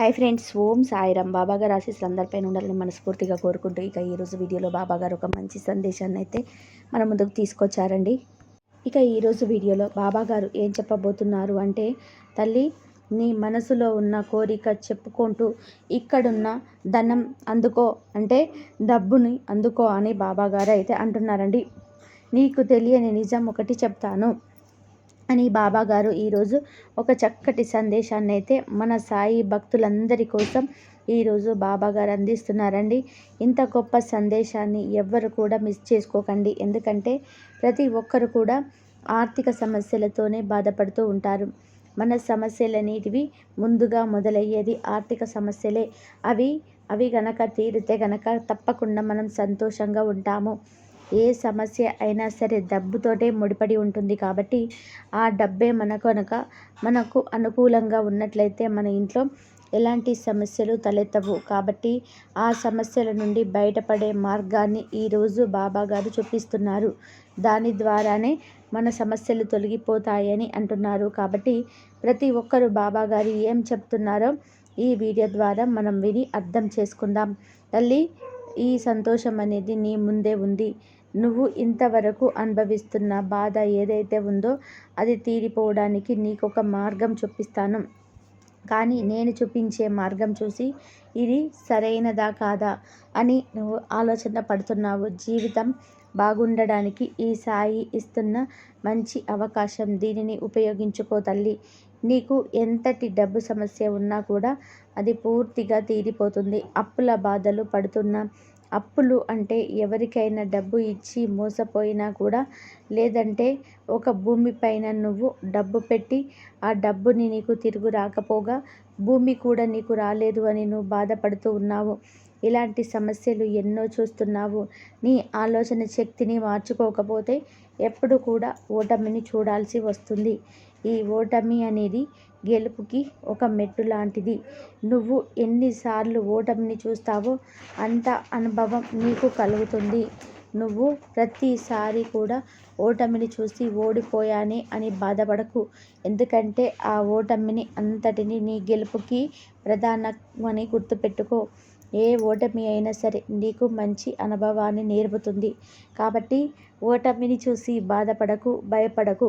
Hi friends Om Sairam. బాబా గారు ఆశీస్సులు అందరిపైన ఉండాలని మనస్ఫూర్తిగా కోరుకుంటూ ఇక ఈరోజు వీడియోలో బాబా గారు ఒక మంచి సందేశాన్ని అయితే మన ముందుకు తీసుకొచ్చారండి. ఇక ఈరోజు వీడియోలో బాబా గారు ఏం చెప్పబోతున్నారు అంటే తల్లి నీ మనసులో ఉన్న కోరిక చెప్పుకుంటూ ఇక్కడున్న ధనం అందుకో అంటే డబ్బుని అందుకో అని బాబా గారు అయితే అంటున్నారండి. నీకు తెలియని నిజం ఒకటి చెప్తాను. అని బాబాగారు ఈరోజు ఒక చక్కటి సందేశాన్ని అయితే మన సాయి భక్తులందరి కోసం ఈరోజు బాబాగారు అందిస్తున్నారండి. ఇంత గొప్ప సందేశాన్ని ఎవ్వరు కూడా మిస్ చేసుకోకండి. ఎందుకంటే ప్రతి ఒక్కరు కూడా ఆర్థిక సమస్యలతోనే బాధపడుతూ ఉంటారు. మన సమస్యలనేటివి ముందుగా మొదలయ్యేది ఆర్థిక సమస్యలే. అవి అవి గనక తీరితే గనక తప్పకుండా మనం సంతోషంగా ఉంటాము. ఏ సమస్య అయినా సరే డబ్బుతోటే ముడిపడి ఉంటుంది కాబట్టి ఆ డబ్బే మన కనుక మనకు అనుకూలంగా ఉన్నట్లయితే మన ఇంట్లో ఎలాంటి సమస్యలు తలెత్తవు. కాబట్టి ఆ సమస్యల నుండి బయటపడే మార్గాన్ని ఈరోజు బాబా గారు చూపిస్తున్నారు. దాని ద్వారానే మన సమస్యలు తొలగిపోతాయని అంటున్నారు. కాబట్టి ప్రతి ఒక్కరు బాబా గారు ఏం చెప్తున్నారో ఈ వీడియో ద్వారా మనం విని అర్థం చేసుకుందాం. తల్లి ఈ సంతోషం అనేది నీ ముందే ఉంది. నువ్వు ఇంతవరకు అనుభవిస్తున్న బాధ ఏదైతే ఉందో అది తీరిపోవడానికి నీకు ఒక మార్గం చూపిస్తాను. కానీ నేను చూపించే మార్గం చూసి ఇది సరైనదా కాదా అని నువ్వు ఆలోచన పడుతున్నావు. జీవితం బాగుండడానికి ఈ సాయి ఇస్తున్న మంచి అవకాశం దీనిని ఉపయోగించుకో తల్లి. నీకు ఎంతటి డబ్బు సమస్య ఉన్నా కూడా అది పూర్తిగా తీరిపోతుంది. అప్పుల బాధలు పడుతున్న అప్పులు అంటే ఎవరికైనా డబ్బు ఇచ్చి మోసపోయినా కూడా లేదంటే ఒక భూమి పైన నువ్వు డబ్బు పెట్టి ఆ డబ్బుని నీకు తిరుగు రాకపోగా భూమి కూడా నీకు రాలేదు అని నువ్వు బాధపడుతూ ఉన్నావు. ఇలాంటి సమస్యలు ఎన్నో చూస్తున్నావు. నీ ఆలోచన శక్తిని మార్చుకోకపోతే ఎప్పుడు కూడా ఓటమిని చూడాల్సి వస్తుంది. ఈ ఓటమి అనేది గెలుపుకి ఒక మెట్టు లాంటిది. నువ్వు ఎన్నిసార్లు ఓటమిని చూస్తావో అంత అనుభవం నీకు కలుగుతుంది. నువ్వు ప్రతిసారి కూడా ఓటమిని చూసి ఓడిపోయానే అని బాధపడకు. ఎందుకంటే ఆ ఓటమిని అంతటిని నీ గెలుపుకి ప్రధానమని గుర్తుపెట్టుకో. ఏ ఓటమి అయినా సరే నీకు మంచి అనుభవాన్ని నేర్పుతుంది. కాబట్టి ఓటమిని చూసి బాధపడకు భయపడకు.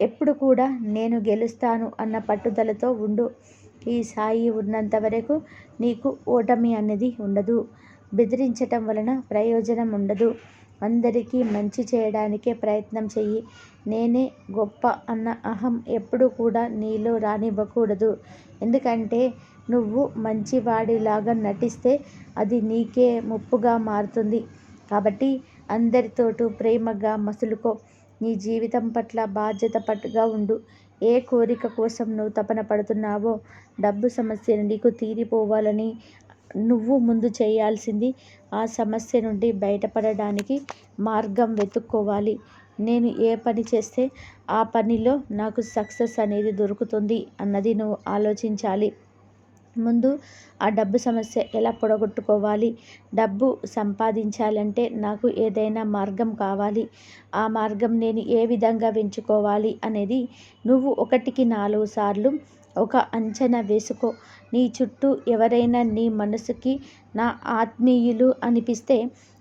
ఎప్పుడు కూడా నేను గెలుస్తాను అన్న పట్టుదలతో ఉండు. ఈ సాయి ఉన్నంత వరకు నీకు ఓటమి అనేది ఉండదు. బెదిరించటం వలన ప్రయోజనం ఉండదు. అందరికీ మంచి చేయడానికే ప్రయత్నం చెయ్యి. నేనే గొప్ప అన్న అహం ఎప్పుడు కూడా నీలో రానివ్వకూడదు. ఎందుకంటే నువ్వు మంచివాడిలాగా నటిస్తే అది నీకే ముప్పుగా మారుతుంది. కాబట్టి అందరితోటూ ప్రేమగా మసులుకో. నీ జీవితం పట్ల బాధ్యత పట్టుగా ఉండు. ఏ కోరిక కోసం నువ్వు తపన పడుతున్నావో డబ్బు సమస్య నీకు తీరిపోవాలని నువ్వు ముందు చేయాల్సింది ఆ సమస్య నుండి బయటపడడానికి మార్గం వెతుక్కోవాలి. నేను ఏ పని చేస్తే ఆ పనిలో నాకు సక్సెస్ అనేది దొరుకుతుంది అన్నది నువ్వు ఆలోచించాలి. ముందు ఆ డబ్బు సమస్య ఎలా పొడగొట్టుకోవాలి? డబ్బు సంపాదించాలంటే నాకు ఏదైనా మార్గం కావాలి. ఆ మార్గం నేను ఏ విధంగా పెంచుకోవాలి అనేది నువ్వు ఒకటికి నాలుగు సార్లు ఒక అంచనా వేసుకో. నీ చుట్టూ ఎవరైనా నీ మనసుకి నా ఆత్మీయులు అనిపిస్తే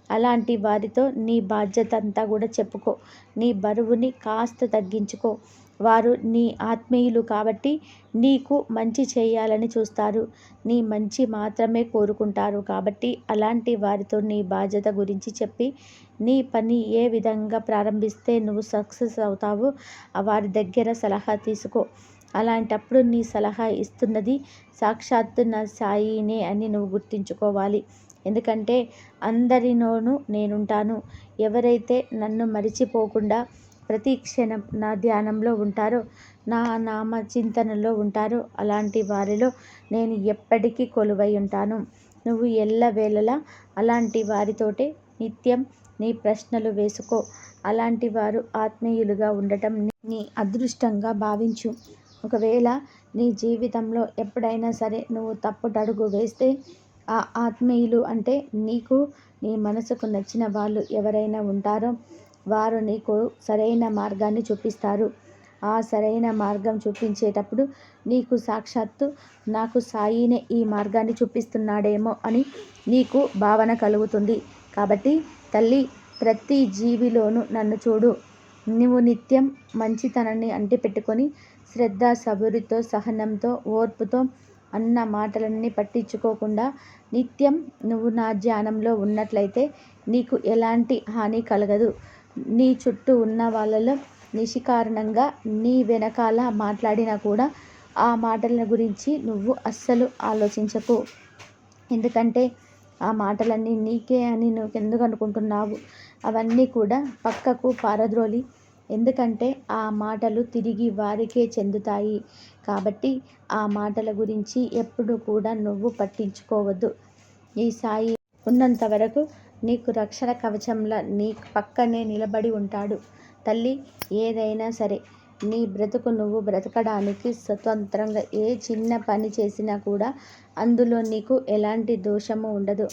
అలాంటి వారితో నీ బాధ్యత అంతా కూడా చెప్పుకో. నీ బరువుని కాస్త తగ్గించుకో. వారు నీ ఆత్మీయులు కాబట్టి నీకు మంచి చేయాలని చూస్తారు. నీ మంచి మాత్రమే కోరుకుంటారు కాబట్టి అలాంటి వారితో నీ బాధ్యత గురించి చెప్పి నీ పని ఏ విధంగా ప్రారంభిస్తే నువ్వు సక్సెస్ అవుతావో వారి దగ్గర సలహా తీసుకో. అలాంటప్పుడు నీ సలహా ఇస్తున్నది సాక్షాత్తు నా సాయినే అని నువ్వు గుర్తుంచుకోవాలి. ఎందుకంటే అందరిలోనూ నేనుంటాను. ఎవరైతే నన్ను మరిచిపోకుండా ప్రతి క్షణం నా ధ్యానంలో ఉంటారో నా నామ చింతనలో ఉంటారో అలాంటి వారిలో నేను ఎప్పటికీ కొలువై ఉంటాను. నువ్వు ఎల్లవేళలా అలాంటి వారితోటే నిత్యం నీ ప్రశ్నలు వేసుకో. అలాంటి వారు ఆత్మీయులుగా ఉండటం నీ అదృష్టంగా భావించు. ఒకవేళ నీ జీవితంలో ఎప్పుడైనా సరే నువ్వు తప్పుటడుగు వేస్తే ఆ ఆత్మీయులు అంటే నీకు నీ మనసుకు నచ్చిన వాళ్ళు ఎవరైనా ఉంటారో వారు నీకు సరైన మార్గాన్ని చూపిస్తారు. ఆ సరైన మార్గం చూపించేటప్పుడు నీకు సాక్షాత్తు నాకు సాయినే ఈ మార్గాన్ని చూపిస్తున్నాడేమో అని నీకు భావన కలుగుతుంది. కాబట్టి తల్లి ప్రతి జీవిలోనూ నన్ను చూడు. నువ్వు నిత్యం మంచితనాన్ని అంటిపెట్టుకొని శ్రద్ధ సబురితో సహనంతో ఓర్పుతో అన్న మాటలన్నీ పట్టించుకోకుండా నిత్యం నువ్వు నా ధ్యానంలో ఉన్నట్లయితే నీకు ఎలాంటి హాని కలగదు. నీ చుట్టూ ఉన్న వాళ్ళలో నిషికారణంగా నీ వెనకాల మాట్లాడినా కూడా ఆ మాటల గురించి నువ్వు అస్సలు ఆలోచించకు. ఎందుకంటే ఆ మాటలన్నీ నీకే అని నువ్వు ఎందుకు అనుకుంటున్నావు? అవన్నీ కూడా పక్కకు పారద్రోలి. ఎందుకంటే ఆ మాటలు తిరిగి వారికే చెందుతాయి. కాబట్టి ఆ మాటల గురించి ఎప్పుడు కూడా నువ్వు పట్టించుకోవద్దు. ఈ సాయి ఉన్నంత వరకు నీకు రక్షణ కవచంలా నీ పక్కనే నిలబడి ఉంటాడు. తల్లి ఏదైనా సరే నీ బ్రతుకు నువ్వు బ్రతకడానికి స్వతంత్రంగా ఏ చిన్న పని చేసినా కూడా అందులో నీకు ఎలాంటి దోషము ఉండదు.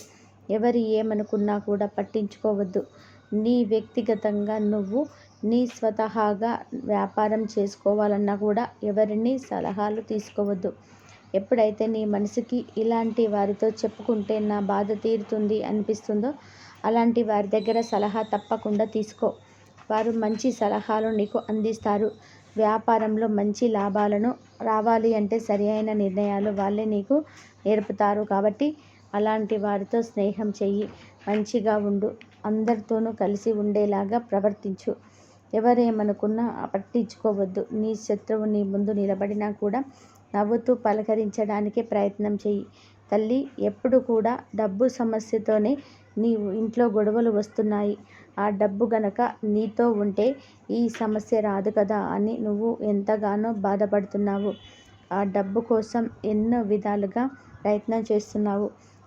ఎవరు ఏమనుకున్నా కూడా పట్టించుకోవద్దు. నీ వ్యక్తిగతంగా నువ్వు నీ స్వతహాగా వ్యాపారం చేసుకోవాలన్నా కూడా ఎవరిని సలహాలు తీసుకోవద్దు. ఎప్పుడైతే నీ మనసుకి ఇలాంటి వారితో చెప్పుకుంటే నా బాధ తీరుతుంది అనిపిస్తుందో అలాంటి వారి దగ్గర సలహా తప్పకుండా తీసుకో. వారు మంచి సలహాలు నీకు అందిస్తారు. వ్యాపారంలో మంచి లాభాలను రావాలి అంటే సరి అయిన నిర్ణయాలు వాళ్ళే నీకు నేర్పుతారు కాబట్టి అలాంటి వారితో స్నేహం చెయ్యి. మంచిగా ఉండు. అందరితోనూ కలిసి ఉండేలాగా ప్రవర్తించు. ఎవరేమనుకున్నా పట్టించుకోవద్దు. నీ శత్రువు నీ ముందు నిలబడినా కూడా నవ్వుతూ పలకరించడానికి ప్రయత్నం చెయ్యి. తల్లి ఎప్పుడు కూడా డబ్బు సమస్యతోనే నీ ఇంట్లో గొడవలు వస్తున్నాయి. ఆ డబ్బు గనక నీతో ఉంటే ఈ సమస్య రాదు కదా అని నువ్వు ఎంతగానో బాధపడుతున్నావు. ఆ డబ్బు కోసం ఎన్నో విధాలుగా ప్రయత్నం చేస్తున్నావు.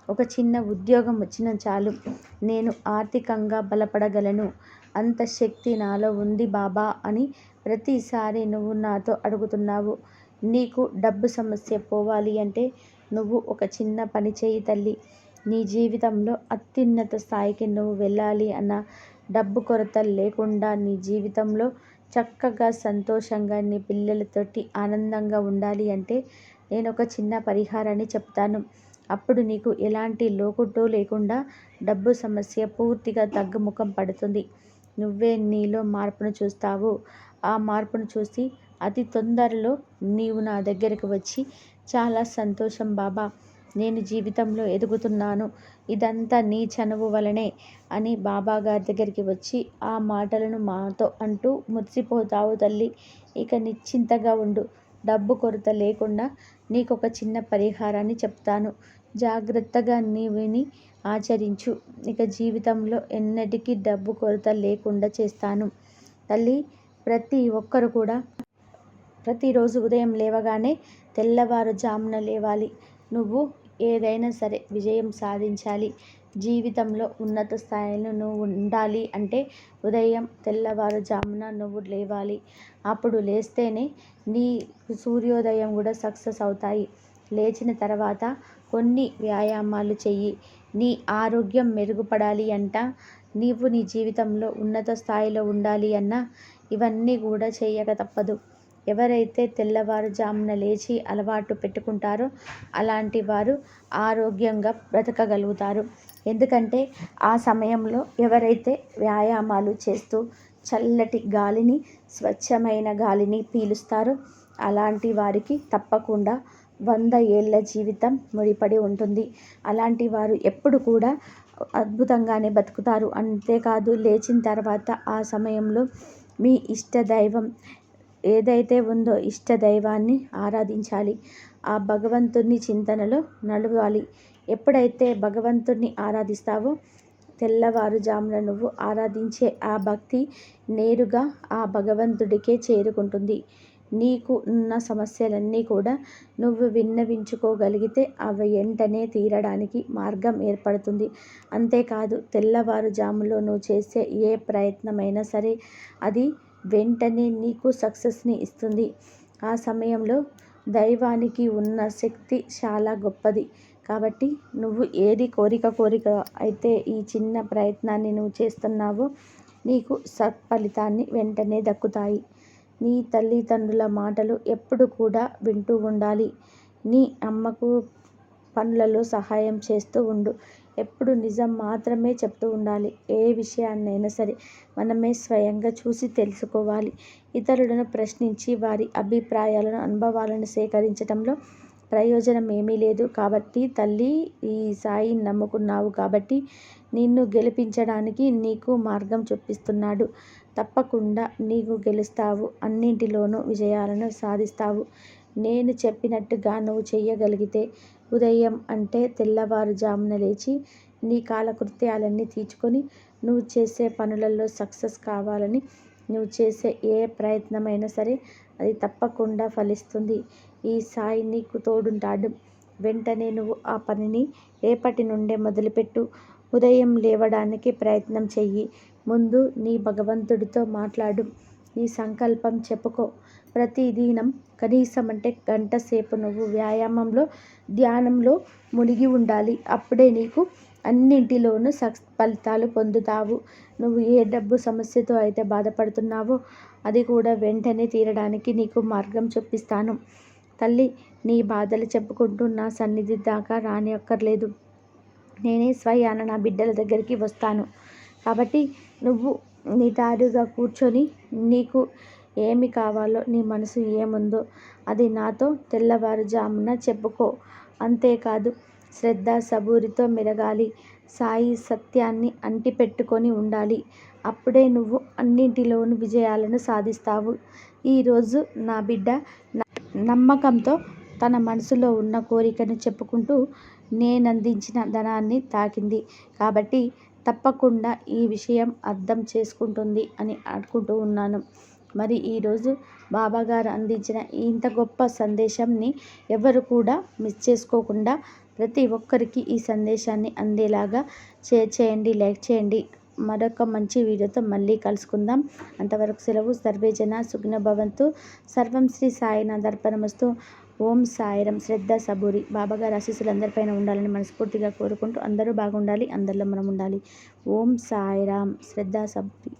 ఒక చిన్న ఉద్యోగం వచ్చిన చాలు. నేను ఆర్థికంగా బలపడగలను. అంత శక్తి నాలో ఉంది బాబా అని ప్రతిసారి నువ్వు నాతో అడుగుతున్నావు. నీకు డబ్బు సమస్య పోవాలి అంటే నువ్వు ఒక చిన్న పని చేయి తల్లి. నీ జీవితంలో అత్యున్నత స్థాయికి నువ్వు వెళ్ళాలి అన్న డబ్బు కొరత లేకుండా నీ జీవితంలో చక్కగా సంతోషంగా నీ పిల్లలతోటి ఆనందంగా ఉండాలి అంటే నేను ఒక చిన్న పరిహారాన్ని చెప్తాను. అప్పుడు నీకు ఎలాంటి లోకుట్టు లేకుండా డబ్బు సమస్య పూర్తిగా తగ్గుముఖం పడుతుంది. నువ్వే నీలో మార్పును చూస్తావు. ఆ మార్పును చూసి అతి తొందరలో నీవు నా దగ్గరకు వచ్చి చాలా సంతోషం బాబా నేను జీవితంలో ఎదుగుతున్నాను. ఇదంతా నీ చనువు వలనే అని బాబా గారి దగ్గరికి వచ్చి ఆ మాటలను మాతో అంటూ మురిసిపోతావు తల్లి. ఇక నిశ్చింతగా ఉండు. డబ్బు కొరత లేకుండా నీకు ఒక చిన్న పరిహారాన్ని చెప్తాను. జాగ్రత్తగా నీ విని ఆచరించు. ఇక జీవితంలో ఎన్నటికీ డబ్బు కొరత లేకుండా చేస్తాను. తల్లి ప్రతి ఒక్కరు కూడా ప్రతిరోజు ఉదయం లేవగానే తెల్లవారుజామున లేవాలి. నువ్వు ఏదైనా సరే విజయం సాధించాలి. జీవితంలో ఉన్నత స్థాయిలో నువ్వు ఉండాలి అంటే ఉదయం తెల్లవారుజామున నువ్వు లేవాలి. అప్పుడు లేస్తేనే నీ సూర్యోదయం కూడా సక్సెస్ అవుతాయి. లేచిన తర్వాత కొన్ని వ్యాయామాలు చెయ్యి. నీ ఆరోగ్యం మెరుగుపడాలి అంట నీవు నీ జీవితంలో ఉన్నత స్థాయిలో ఉండాలి అన్న ఇవన్నీ కూడా చేయక తప్పదు. ఎవరైతే తెల్లవారుజామున లేచి అలవాటు పెట్టుకుంటారో అలాంటి వారు ఆరోగ్యంగా బ్రతకగలుగుతారు. ఎందుకంటే ఆ సమయంలో ఎవరైతే వ్యాయామాలు చేస్తూ చల్లటి గాలిని స్వచ్ఛమైన గాలిని పీలుస్తారో అలాంటి వారికి తప్పకుండా వంద ఏళ్ళ జీవితం ముడిపడి ఉంటుంది. అలాంటి వారు ఎప్పుడు కూడా అద్భుతంగానే బతుకుతారు. అంతేకాదు లేచిన తర్వాత ఆ సమయంలో మీ ఇష్ట దైవం ఏదైతే ఉందో ఇష్ట దైవాన్ని ఆరాధించాలి. ఆ భగవంతుని చింతనలో నడవాలి. ఎప్పుడైతే భగవంతుణ్ణి ఆరాధిస్తావో తెల్లవారుజామున నువ్వు ఆరాధించే ఆ భక్తి నేరుగా ఆ భగవంతుడికే చేరుకుంటుంది. నీకు ఉన్న సమస్యలన్నీ కూడా నువ్వు విన్నవించుకోగలిగితే అవి వెంటనే తీరడానికి మార్గం ఏర్పడుతుంది. అంతేకాదు తెల్లవారుజాములో నువ్వు చేసే ఏ ప్రయత్నమైనా సరే అది వెంటనే నీకు సక్సెస్ని ఇస్తుంది. ఆ సమయంలో దైవానికి ఉన్న శక్తి చాలా గొప్పది. కాబట్టి నువ్వు ఏది కోరిక కోరిక అయితే ఈ చిన్న ప్రయత్నాన్ని నువ్వు చేస్తున్నావో నీకు సత్ఫలితాన్ని వెంటనే దక్కుతాయి. నీ తల్లిదండ్రుల మాటలు ఎప్పుడు కూడా వింటూ ఉండాలి. నీ అమ్మకు పనులలో సహాయం చేస్తూ ఉండు. ఎప్పుడు నిజం మాత్రమే చెప్తూ ఉండాలి. ఏ విషయాన్నైనా సరే మనమే స్వయంగా చూసి తెలుసుకోవాలి. ఇతరులను ప్రశ్నించి వారి అభిప్రాయాలను అనుభవాలను సేకరించడంలో ప్రయోజనం ఏమీ లేదు. కాబట్టి తల్లి ఈ సాయిని నమ్ముకున్నావు కాబట్టి నిన్ను గెలిపించడానికి నీకు మార్గం చూపిస్తున్నాడు. తప్పకుండా నీవు గెలుస్తావు. అన్నింటిలోనూ విజయాలను సాధిస్తావు. నేను చెప్పినట్టుగా నువ్వు చెయ్యగలిగితే ఉదయం అంటే తెల్లవారుజామున లేచి నీ కాలకృత్యాలన్నీ తీర్చుకొని నువ్వు చేసే పనులలో సక్సెస్ కావాలని నువ్వు చేసే ఏ ప్రయత్నమైనా సరే అది తప్పకుండా ఫలిస్తుంది. ఈ సాయి నీకు తోడుంటాడు. వెంటనే నువ్వు ఆ పనిని రేపటి నుండే మొదలుపెట్టు. ఉదయం లేవడానికి ప్రయత్నం చెయ్యి. ముందు నీ భగవంతుడితో మాట్లాడు. నీ సంకల్పం చెప్పుకో. ప్రతిదినం కనీసం అంటే గంట సేపు నువ్వు వ్యాయామంలో ధ్యానంలో మునిగి ఉండాలి. అప్పుడే నీకు అన్నింటిలోనూ సక్స్ ఫలితాలు పొందుతావు. నువ్వు ఏ డబ్బు సమస్యతో అయితే బాధపడుతున్నావో అది కూడా వెంటనే తీరడానికి నీకు మార్గం చూపిస్తాను. తల్లి నీ బాధలు చెప్పుకుంటూ నా సన్నిధి దాకా రానియక్కర్లేదు. నేనే స్వయాన నా బిడ్డల దగ్గరికి వస్తాను. కాబట్టి నువ్వు నిటారుగా కూర్చొని నీకు ఏమి కావాలో నీ మనసు ఏముందో అది నాతో తెల్లవారుజామున చెప్పుకో. అంతేకాదు శ్రద్ధ సబూరితో మెరగాలి సాయి సత్యాన్ని అంటిపెట్టుకొని ఉండాలి. అప్పుడే నువ్వు అన్నింటిలోనూ విజయాలను సాధిస్తావు. ఈరోజు నా బిడ్డ నమ్మకంతో తన మనసులో ఉన్న కోరికను చెప్పుకుంటూ నేనందించిన ధనాన్ని తాకింది. కాబట్టి తప్పకుండా ఈ విషయం అర్థం చేసుకుంటుంది అని అనుకుంటూ ఉన్నాను. మరి ఈరోజు బాబాగారు అందించిన ఇంత గొప్ప సందేశంని ఎవరు కూడా మిస్ చేసుకోకుండా ప్రతి ఒక్కరికి ఈ సందేశాన్ని అందేలాగా షేర్ చేయండి లైక్ చేయండి. మరొక మంచి వీడియోతో మళ్ళీ కలుసుకుందాం. అంతవరకు సెలవు. సర్వేజన సుగ్న భవంతు. సర్వం శ్రీ సాయినాథర్పణమస్తు. ఓం సాయిరం శ్రద్ధ సబూరి. బాబాగారు ఆశీస్సులు అందరిపైన ఉండాలని మనస్ఫూర్తిగా కోరుకుంటూ అందరూ బాగుండాలి అందరిలో మనం ఉండాలి. ఓం సాయిరామ్. శ్రద్ధ సబూరి.